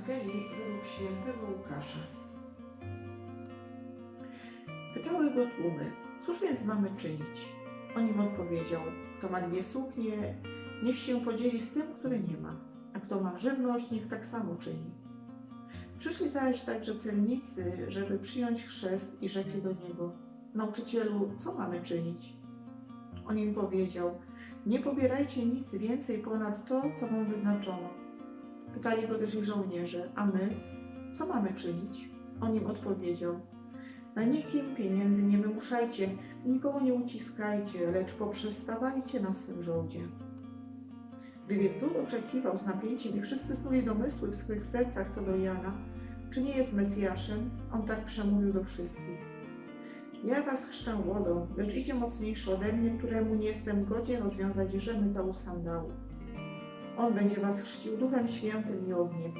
Ewangelii według świętego Łukasza. Pytały go tłumy, cóż więc mamy czynić? On im odpowiedział, kto ma dwie suknie, niech się podzieli z tym, który nie ma, a kto ma żywność, niech tak samo czyni. Przyszli zaś także celnicy, żeby przyjąć chrzest i rzekli do niego, nauczycielu, co mamy czynić? On im powiedział, nie pobierajcie nic więcej ponad to, co wam wyznaczono. Pytali go też ich żołnierze, a my, co mamy czynić? On im odpowiedział, na nikim pieniędzy nie wymuszajcie, nikogo nie uciskajcie, lecz poprzestawajcie na swym żołdzie. Gdy więc lud oczekiwał z napięciem i wszyscy snuli domysły w swych sercach co do Jana, czy nie jest Mesjaszem, on tak przemówił do wszystkich. Ja was chrzczę wodą, lecz idzie mocniejszy ode mnie, któremu nie jestem godzien rozwiązać rzemyta sandałów. On będzie was chrzcił Duchem Świętym i ogniem.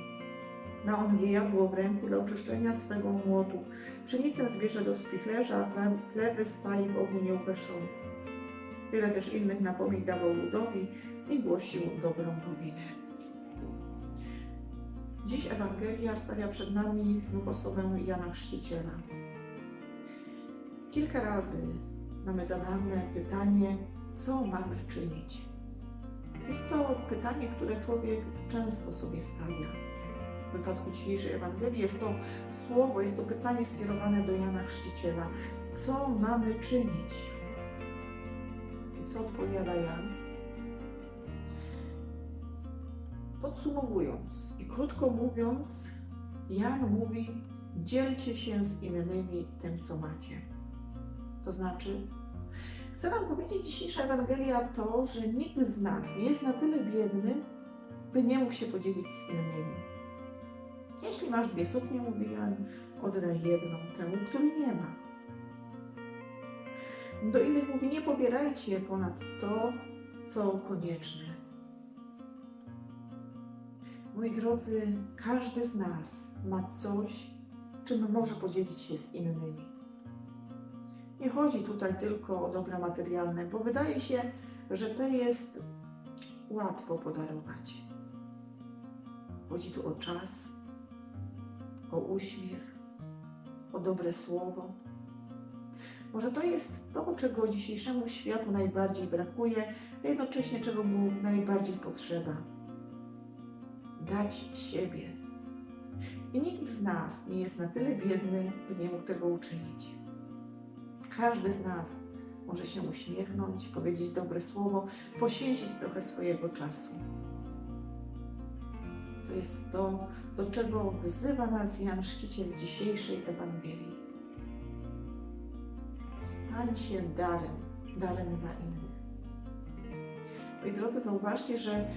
Ma on wiejadło w ręku do oczyszczenia swego młotu. Pszenicę zbierze do spichlerza, a chleby spali w ogniu nieugaszony. Wiele też innych napomnik dawał ludowi i głosił dobrą nowinę. Dziś Ewangelia stawia przed nami znów osobę Jana Chrzciciela. Kilka razy mamy zadane pytanie, co mamy czynić. Jest to pytanie, które człowiek często sobie stawia. W wypadku dzisiejszej Ewangelii jest to słowo, jest to pytanie skierowane do Jana Chrzciciela. Co mamy czynić? I co odpowiada Jan? Podsumowując i krótko mówiąc, Jan mówi: dzielcie się z innymi tym, co macie. To znaczy, chcę Wam powiedzieć dzisiejsza Ewangelia to, że nikt z nas nie jest na tyle biedny, by nie mógł się podzielić z innymi. Jeśli masz dwie suknie, mówi Jan, oddaj jedną temu, który nie ma. Do innych mówi, nie pobierajcie ponad to, co konieczne. Moi drodzy, każdy z nas ma coś, czym może podzielić się z innymi. Nie chodzi tutaj tylko o dobra materialne, bo wydaje się, że to jest łatwo podarować. Chodzi tu o czas, o uśmiech, o dobre słowo. Może to jest to, czego dzisiejszemu światu najbardziej brakuje, a jednocześnie czego mu najbardziej potrzeba. Dać siebie. I nikt z nas nie jest na tyle biedny, by nie mógł tego uczynić. Każdy z nas może się uśmiechnąć, powiedzieć dobre słowo, poświęcić trochę swojego czasu. To jest to, do czego wzywa nas Jan Chrzciciel w dzisiejszej Ewangelii. Stań się darem, darem dla innych. Moi drodzy, zauważcie, że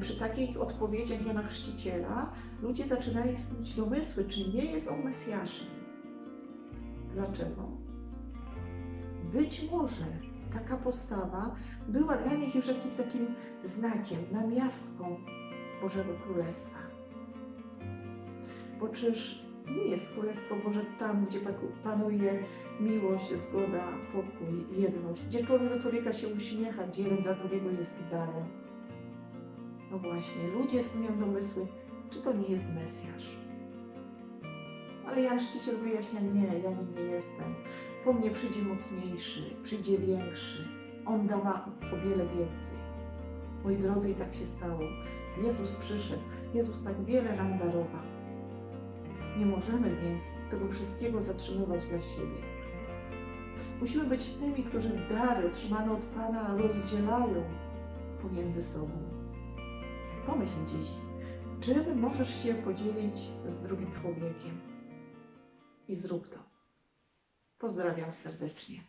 przy takich odpowiedziach Jana Chrzciciela ludzie zaczynali snuć domysły, czy nie jest on Mesjaszem. Dlaczego? Być może taka postawa była dla nich już jakimś takim znakiem, namiastką Bożego Królestwa. Bo czyż nie jest Królestwo Boże tam, gdzie panuje miłość, zgoda, pokój, jedność, gdzie człowiek do człowieka się uśmiecha, gdzie jeden dla drugiego jest darem. No właśnie, ludzie snują domysły, czy to nie jest Mesjasz. Ale Jan Chrzciciel wyjaśnia, nie, ja nim nie jestem. Po mnie przyjdzie mocniejszy, przyjdzie większy. On dawa o wiele więcej. Moi drodzy, i tak się stało. Jezus przyszedł, Jezus tak wiele nam darował. Nie możemy więc tego wszystkiego zatrzymywać dla siebie. Musimy być tymi, którzy dary otrzymane od Pana rozdzielają pomiędzy sobą. Pomyśl dziś, czym możesz się podzielić z drugim człowiekiem? I zrób to. Pozdrawiam serdecznie.